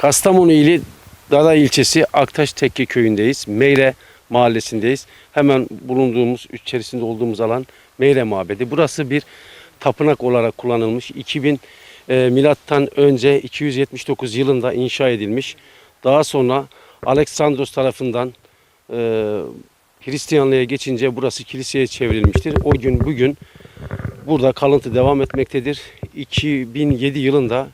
Kastamonu ili Dada ilçesi Aktaş Tekke köyündeyiz. Meyre mahallesindeyiz. Hemen bulunduğumuz, içerisinde olduğumuz alan Meyre Mabedi. Burası bir tapınak olarak kullanılmış. 2000 e, milattan önce 279 yılında inşa edilmiş. Daha sonra Aleksandros tarafından e, Hristiyanlığa geçince burası kiliseye çevrilmiştir. O gün bugün burada kalıntı devam etmektedir. 2007 yılında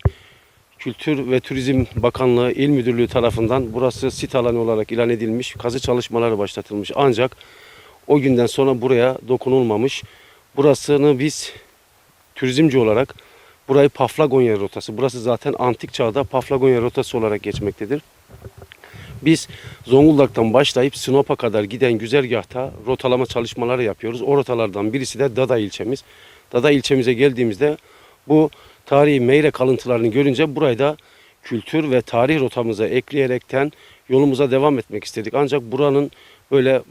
Kültür ve Turizm Bakanlığı İl Müdürlüğü tarafından burası sit alanı olarak ilan edilmiş. Kazı çalışmaları başlatılmış. Ancak o günden sonra buraya dokunulmamış. Burasını biz turizmci olarak burayı Paflagonya rotası. Burası zaten antik çağda Paflagonya rotası olarak geçmektedir. Biz Zonguldak'tan başlayıp Sinop'a kadar giden güzergahta rotalama çalışmaları yapıyoruz. O rotalardan birisi de Dada ilçemiz. Dada ilçemize geldiğimizde bu tarihi meyre kalıntılarını görünce burayı da kültür ve tarih rotamıza ekleyerekten yolumuza devam etmek istedik. Ancak buranın böyle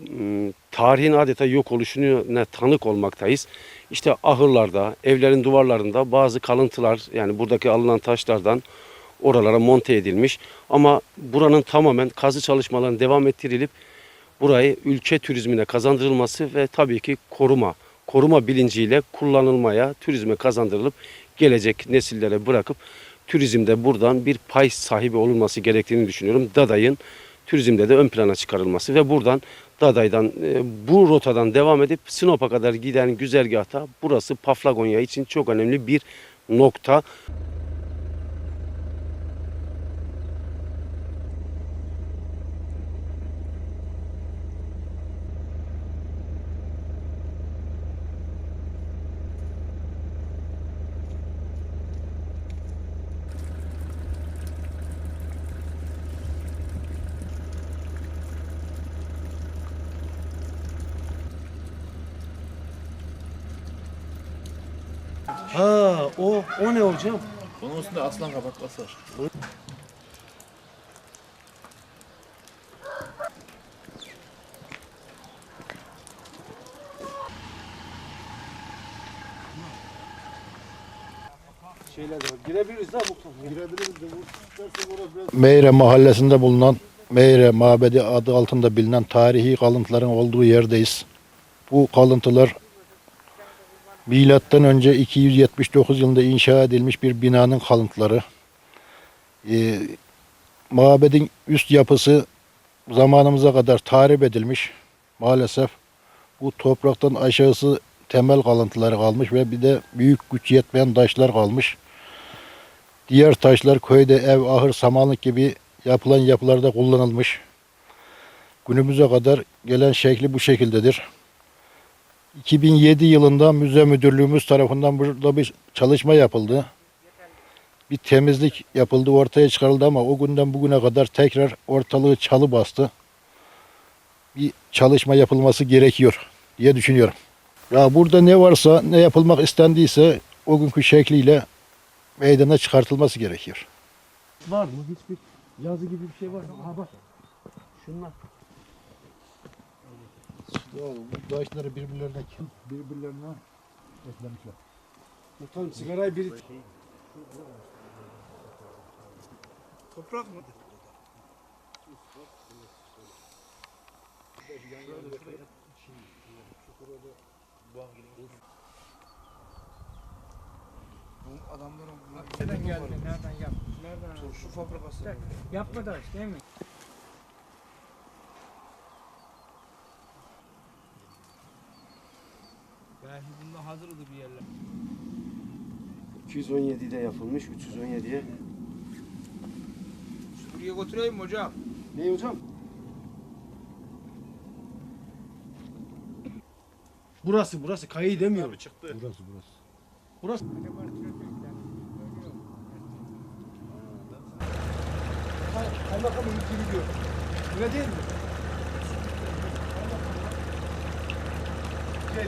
tarihin adeta yok oluşuna tanık olmaktayız. İşte ahırlarda, evlerin duvarlarında bazı kalıntılar yani buradaki alınan taşlardan oralara monte edilmiş. Ama buranın tamamen kazı çalışmalarının devam ettirilip burayı ülke turizmine kazandırılması ve tabii ki koruma, koruma bilinciyle kullanılmaya, turizme kazandırılıp gelecek nesillere bırakıp turizmde buradan bir pay sahibi olunması gerektiğini düşünüyorum. Daday'ın turizmde de ön plana çıkarılması ve buradan Daday'dan e, bu rotadan devam edip Sinop'a kadar giden güzergahta burası Paflagonya için çok önemli bir nokta. Ha o o ne hocam? Bunun üstünde aslan kapatması var. Şeyler de var. Girebiliriz ha bu Girebiliriz de Meyre mahallesinde bulunan Meyre Mabedi adı altında bilinen tarihi kalıntıların olduğu yerdeyiz. Bu kalıntılar milattan önce 279 yılında inşa edilmiş bir binanın kalıntıları. Ee, mabedin üst yapısı zamanımıza kadar tahrip edilmiş. Maalesef bu topraktan aşağısı temel kalıntıları kalmış ve bir de büyük güç yetmeyen taşlar kalmış. Diğer taşlar köyde ev, ahır, samanlık gibi yapılan yapılarda kullanılmış. Günümüze kadar gelen şekli bu şekildedir. 2007 yılında müze müdürlüğümüz tarafından burada bir çalışma yapıldı. Bir temizlik yapıldı, ortaya çıkarıldı ama o günden bugüne kadar tekrar ortalığı çalı bastı. Bir çalışma yapılması gerekiyor diye düşünüyorum. Ya burada ne varsa, ne yapılmak istendiyse o günkü şekliyle meydana çıkartılması gerekiyor. Var mı? Hiçbir yazı gibi bir şey var mı? Ha bak. Şunlar. Bu taşları birbirlerine birbirlerine eklemişler. Bakalım sigarayı biri... Toprak mı? Bu adamların Nereden geldi? Nereden yaptı? Nereden turşu fabrikası. Yapma da işte değil mi? Bunda hazırdı bir yerler. 217'de yapılmış, 317'ye. Buraya götüreyim mi hocam? Ne hocam? Burası, burası. Kayı demiyorum. çıktı. Burası burası. Burası. Kaymakamın ilgili diyor. Öyle değil mi? Gel.